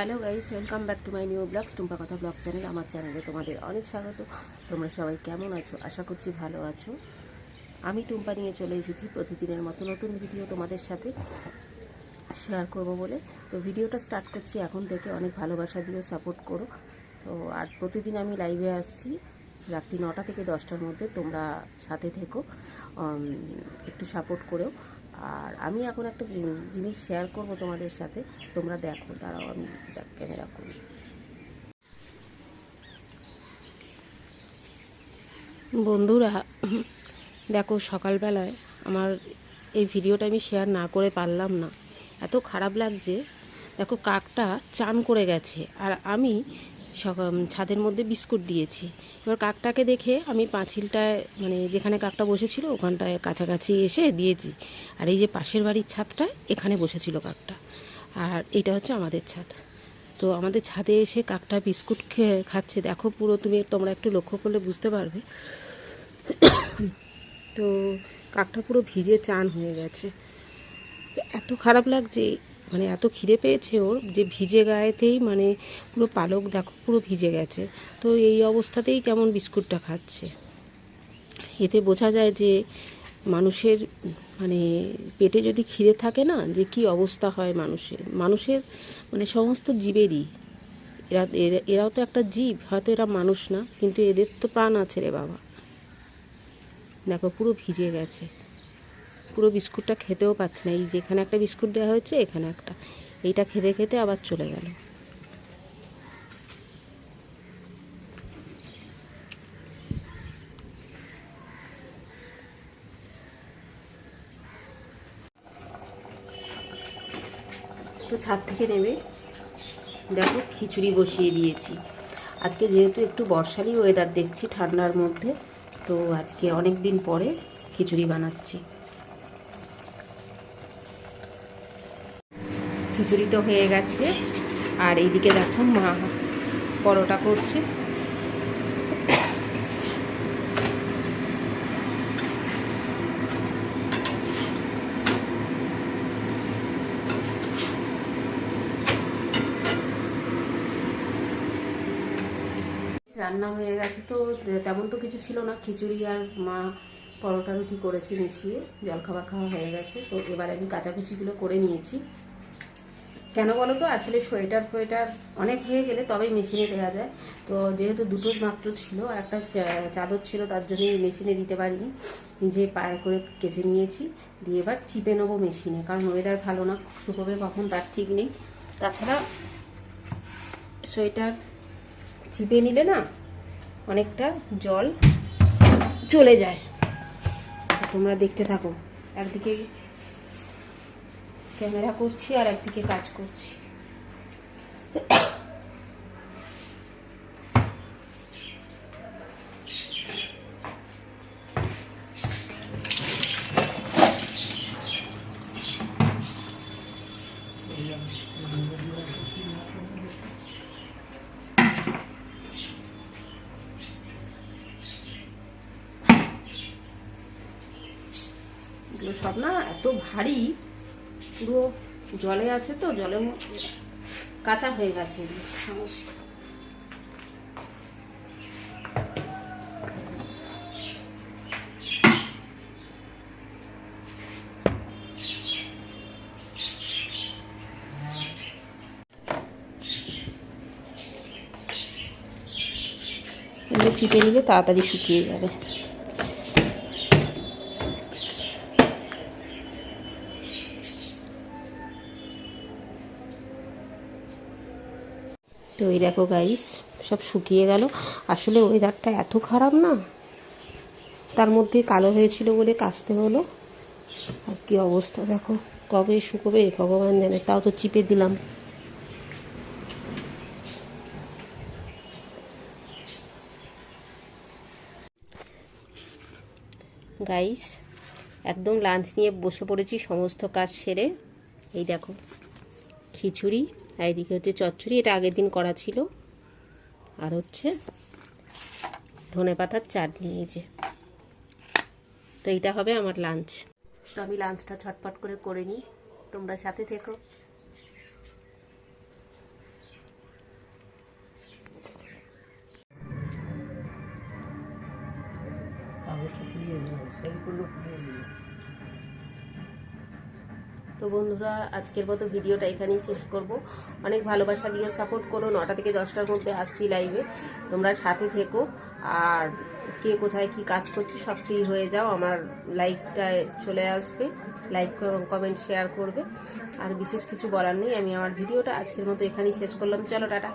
Hello guys welcome back to my new vlogs Tumpa Kotha vlog channel আমার চ্যানেলে তোমাদের অনেক স্বাগত। তোমরা সবাই কেমন আছো? আশা করছি ভালো আছো। আমি টুম্পা নিয়ে চলে এসেছি প্রতিদিনের মতো নতুন ভিডিও তোমাদের সাথে শেয়ার করব বলে। তো ভিডিওটা স্টার্ট করছি এখন থেকে, অনেক ভালোবাসা দিও সাপোর্ট করো। তো আর প্রতিদিন আমি লাইভে আসছি, রাত্রি নটা থেকে দশটার মধ্যে তোমরা সাথে থেকো একটু সাপোর্ট করেও। আর আমি এখন একটা জিনিস শেয়ার করব তোমাদের সাথে। তোমরা দেখো, দাঁড়াও, আমি ক্যামেরা করি বন্ধুরা, দেখো সকালবেলায় আমার এই ভিডিওটা আমি শেয়ার না করে পারলাম না। এত খারাপ লাগছে, দেখো কাকটা চান করে গেছে। আর আমি ছাদের মধ্যে বিস্কুট দিয়েছি। এবার কাকটাকে দেখে আমি পাঁচিলটায় মানে যেখানে কাকটা বসেছিল ওখানটায় কাছাকাছি এসে দিয়েছি। আর এই যে পাশের বাড়ির ছাদটায় এখানে বসেছিল কাকটা। আর এটা হচ্ছে আমাদের ছাদ। তো আমাদের ছাদে এসে কাকটা বিস্কুট খেয়ে খাচ্ছে। দেখো পুরো তুমি তোমরা একটু লক্ষ্য করলে বুঝতে পারবে। তো কাকটা পুরো ভিজে চান হয়ে গেছে। এত খারাপ লাগছে মানে এত খিদে পেয়েছে ওর যে ভিজে গায়েতেই মানে পুরো পালক দেখো পুরো ভিজে গেছে। তো এই অবস্থাতেই কেমন বিস্কুটটা খাচ্ছে। এতে বোঝা যায় যে মানুষের মানে পেটে যদি খিদে থাকে না, যে কি অবস্থা হয় মানুষের। মানুষের মানে সমস্ত জীবেরই। এরা, এরা- এরাও তো একটা জীব, হয়তো এরা মানুষ না, কিন্তু এদের তো প্রাণ আছে রে বাবা। দেখো পুরো ভিজে গেছে। পুরো বিস্কুটটা খেতেও পাচ্ছে না। এই যেখানে একটা বিস্কুট দেওয়া হয়েছে, এখানে একটা। এইটা খেতে খেতে আবার চলে গেল। তো ছাদ থেকে নেমে দেখো খিচুড়ি বসিয়ে দিয়েছি। আজকে যেহেতু একটু বর্ষালি ওয়েদার দেখছি ঠান্ডার মধ্যে, তো আজকে অনেক দিন পরে খিচুড়ি বানাচ্ছি। খিচুড়ি তো হয়ে গেছে। আর এইদিকে দেখো মা পরোটা করছে। রান্না হয়ে গেছে তো, তেমন তো কিছু ছিল না। খিচুড়ি আর মা পরোটা রুটি করেছে মিশিয়ে। জলখাবার খাওয়া হয়ে গেছে। তো এবার আমি কাচাকুচিগুলো করে নিয়েছি। কেন বলো তো আসলে সোয়েটার ফোয়েটার অনেক হয়ে গেলে তবেই মেশিনে দেওয়া যায়। তো যেহেতু দুটো মাত্র ছিল, আর একটা চাদর ছিল, তার জন্য মেশিনে দিতে পারিনি। নিজে পায়ে করে কেচে নিয়েছি, দিয়ে এবার চিপে নেব মেশিনে, কারণ ওয়েদার ভালো না শুকোবে কখন তার ঠিক নেই। তাছাড়া সোয়েটার চিপে নিলে না অনেকটা জল চলে যায়। তোমরা দেখতে থাকো। একদিকে ক্যামেরা করছি আর একদিকে কাজ করছি। এগুলো সব না এত ভারী। পুরো জলে আছে তো, জলের মধ্যে কাঁচা হয়ে গেছে সমস্ত। চিপে নিলে তাড়াতাড়ি শুকিয়ে যাবে। তো এই দেখো গাইস সব শুকিয়ে গেল। আসলে ওয়েদারটা এত খারাপ না? তার মধ্যে কালো হয়েছিল বলে কাচতে হলো। আর কি অবস্থা দেখো, কবে শুকোবে ভগবান জানে, তাও তো চিপে দিলাম। গাইস একদম লাঞ্চ নিয়ে বসে পড়েছি সমস্ত কাজ সেরে। এই দেখো, খিচুড়ি। আর এদিকে হচ্ছে চচ্চড়ি, এটা আগের দিন করা ছিল। আর হচ্ছে ধনে পাতার চাটনি, এই যে। তো এইটা হবে আমার লাঞ্চ তো আমি লাঞ্চটা ছটপট করে করে নিই। তোমরা সাথে থেকো। পুড়িয়ে দিল পুড়িয়ে দিল তো বন্ধুরা, আজকের মতো ভিডিওটা এখানেই শেষ করব। অনেক ভালোবাসা দিয়েও সাপোর্ট করো। নটা থেকে দশটার মধ্যে আসছি লাইভে তোমরা সাথে থেকো। আর কে কোথায় কি কাজ করছে, সব ফ্রি হয়ে যাও। আমার লাইভটায় চলে আসবে। লাইক কমেন্ট শেয়ার করবে। আর বিশেষ কিছু বলার নেই। আমি আমার ভিডিওটা আজকের মতো এখানেই শেষ করলাম। চলো, টাটা।